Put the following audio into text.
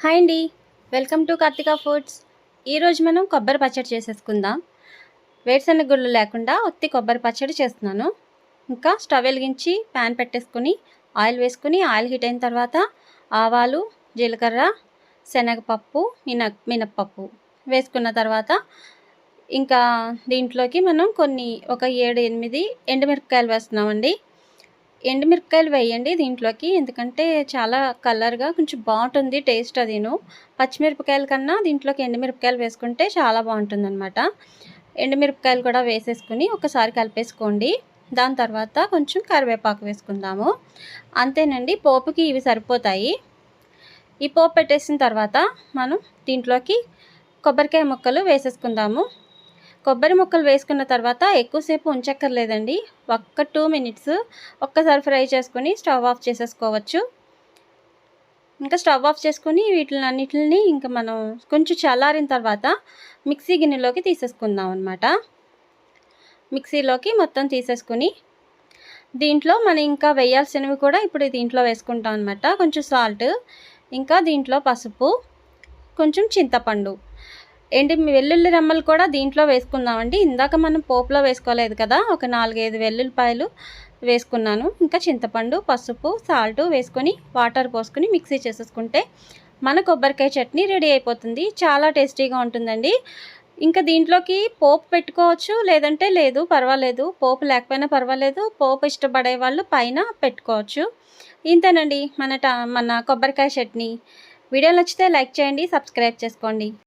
Hi అండి. Welcome to Karthika foods. ఈరోజు మనం కొబ్బరి పచ్చడి చేసేసుకుందాం. వేరుశనగ గుళ్ళు లేకుండా ఒత్తి కొబ్బరి పచ్చడి చేస్తున్నాను. ఇంకా స్టవ్ వెలిగించి ప్యాన్ పెట్టేసుకుని ఆయిల్ వేసుకుని ఆయిల్ హీట్ అయిన తర్వాత ఆవాలు జీలకర్ర శనగపప్పు మిన మినప్పప్పు వేసుకున్న తర్వాత ఇంకా దీంట్లోకి మనం కొన్ని ఒక ఏడు ఎనిమిది ఎండుమిరపకాయలు వేస్తున్నామండి. ఎండుమిరపకాయలు వేయండి దీంట్లోకి. ఎందుకంటే చాలా కలర్గా కొంచెం బాగుంటుంది టేస్ట్ అదిను. పచ్చిమిరపకాయల కన్నా దీంట్లోకి ఎండుమిరపకాయలు వేసుకుంటే చాలా బాగుంటుంది అనమాట ఎండుమిరపకాయలు కూడా వేసేసుకుని ఒకసారి కలిపేసుకోండి. దాని తర్వాత కొంచెం కరివేపాకు వేసుకుందాము. అంతేనండి పోపుకి ఇవి సరిపోతాయి. ఈ పోపు పెట్టేసిన తర్వాత మనం దీంట్లోకి కొబ్బరికాయ ముక్కలు వేసేసుకుందాము. కొబ్బరి ముక్కలు వేసుకున్న తర్వాత ఎక్కువసేపు ఉంచక్కర్లేదండి. ఒక్క టూ మినిట్స్ ఒక్కసారి ఫ్రై చేసుకుని స్టవ్ ఆఫ్ చేసేసుకోవచ్చు. ఇంకా స్టవ్ ఆఫ్ చేసుకుని వీటిని అన్నిటిని ఇంకా మనం కొంచెం చల్లారిన తర్వాత మిక్సీ గిన్నెలోకి తీసేసుకుందాం అనమాట మిక్సీలోకి మొత్తం తీసేసుకుని దీంట్లో మనం ఇంకా వేయాల్సినవి కూడా ఇప్పుడు దీంట్లో వేసుకుంటాం అనమాట కొంచెం సాల్ట్ ఇంకా దీంట్లో పసుపు కొంచెం చింతపండు. ఏంటి వెల్లుల్లి రెమ్మలు కూడా దీంట్లో వేసుకుందామండి. ఇందాక మనం పోపులో వేసుకోలేదు కదా ఒక నాలుగైదు వెల్లుల్లిపాయలు వేసుకున్నాను. ఇంకా చింతపండు పసుపు సాల్ట్ వేసుకొని వాటర్ పోసుకొని మిక్సీ చేసేసుకుంటే మన కొబ్బరికాయ చట్నీ రెడీ అయిపోతుంది. చాలా టేస్టీగా ఉంటుందండి. ఇంకా దీంట్లోకి పోపు పెట్టుకోవచ్చు లేదంటే లేదు పర్వాలేదు. పోపు లేకపోయినా పర్వాలేదు పోపు ఇష్టపడే వాళ్ళు పైన పెట్టుకోవచ్చు. ఇంతేనండి మన మన కొబ్బరికాయ చట్నీ. వీడియో నచ్చితే లైక్ చేయండి సబ్స్క్రైబ్ చేసుకోండి.